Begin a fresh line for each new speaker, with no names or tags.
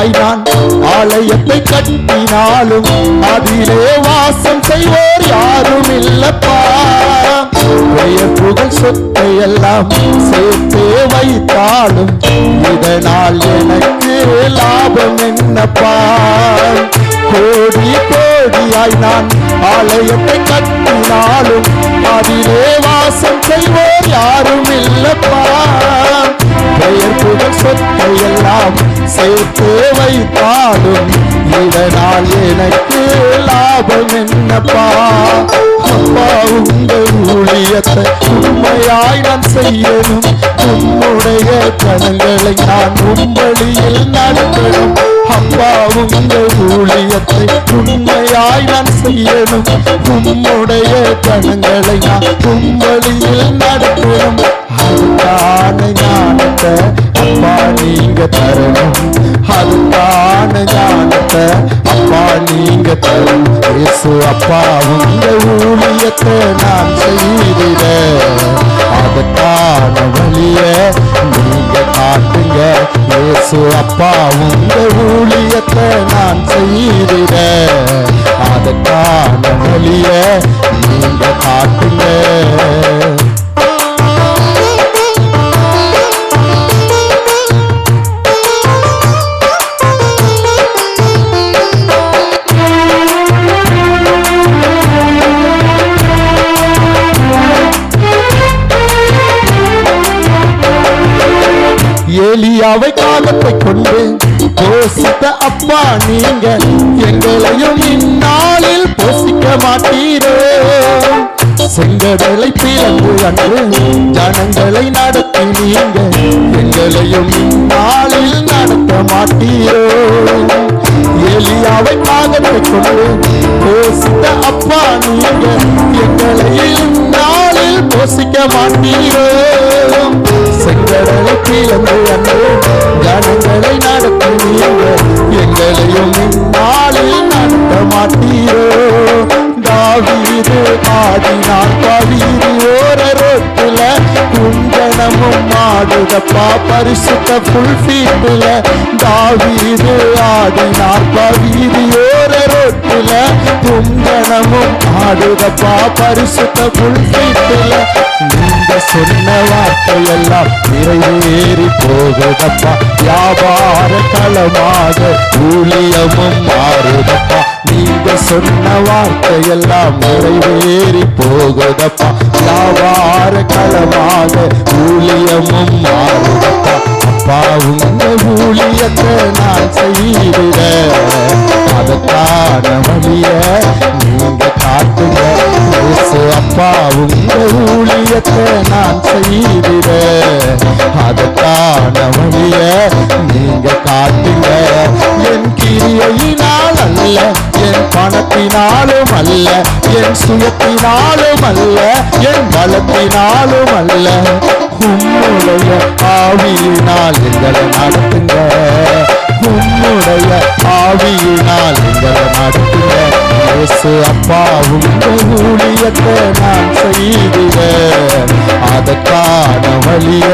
நான் ஆலயத்தை கட்டினாலும் அதிலே வாசம் செய்வோர் யாரும் இல்லப்பா பெயர் புகழ் சொத்தை எல்லாம் சேர்த்தே வைத்தாலும் இதனால் எனக்கு லாபம் என்னப்பா. கோடி கோடியாய் நான் ஆலயத்தை கட்டினாலும் அதிலே வாசம் செய்வோர் யாரும் இல்லப்பா பெயர் புகழ் சொத்தை எல்லாம் சேர்த்து வைத்தாலும் இதனால் எனக்கு லாபம் என்னப்பா? அப்பா உங்கள் ஊழியத்தை உண்மையாய் நான் செய்யணும். உம்முடைய கணங்களை நான் உம்பளியில் நடத்தணும். அப்பா உங்கள் ஊழியத்தை உண்மையாய் நான் செய்யணும். உம்முடைய கணங்களை நான் உம்பளியில் நடத்தணும். அதுக்கான ஞானத்தை அப்பா நீங்க தரணும். அதுக்கான ஞானத்தை அப்பா நீங்க தரும் இயேசு அப்பா உங்க ஊழியத்தை நான் செய்திட அதுக்கான வழிய நீங்க காட்டுங்க. இயேசு அப்பா உங்க ஏலியாவை காலத்தை கொண்டு போசித்த அப்பா நீங்க எங்களையும் இந்நாளில் போசிக்க மாட்டீரே. செங்கடலை பிறந்து அன்று ஜனங்களை நடத்தி நீங்க எங்களையும் இந்நாளில் நடத்த மாட்டீரோ. ஏலியாவை காலத்தை கொண்டு போசித்த அப்பா நீங்க எங்களையும் இந்நாளில் போசிக்க மாட்டீரோ. செங்கடலை பிளந்து அன்று ஜனங்களை நடத்துவீங்க எங்களையும் இந்நாளில் நடத்த மாட்டீரோ தாவீது ஆடினார் பவீது ஓர ரோட்டுல குண்டனமும் ஆடுதப்பா பரிசுத்த புல் ஃபீட்டுல தாவீது ஆடினார் பவீது ஓர ரோட்டுல குண்டனமும் ஆடுதப்பா பரிசுத்த புல் ஃபீட்டுல சொன்ன வார்த்தையெல்லாம் நிறைவேறி போகதப்பா. வியாபார களமாக ஊழியமும் மாறுதப்பா. நீங்க சொன்ன வார்த்தையெல்லாம் நிறைவேறி போகதப்பா. வியாபார களமாக ஊழியமும் நீங்க காட்டுங்க என் கிரியையினால் அல்ல என் பணத்தினாலும் அல்ல என் சுயத்தினாலும் அல்ல என் பலத்தினாலும் அல்ல. உம்முடைய ஆவியினால் எங்களை நடத்துங்க. உம்முடைய ஆவியினால் எங்களை நடத்துங்க. இயேசு அப்பா உங்க ஊழியத்தை நான் செய்கிறேன் அதற்கான வழிய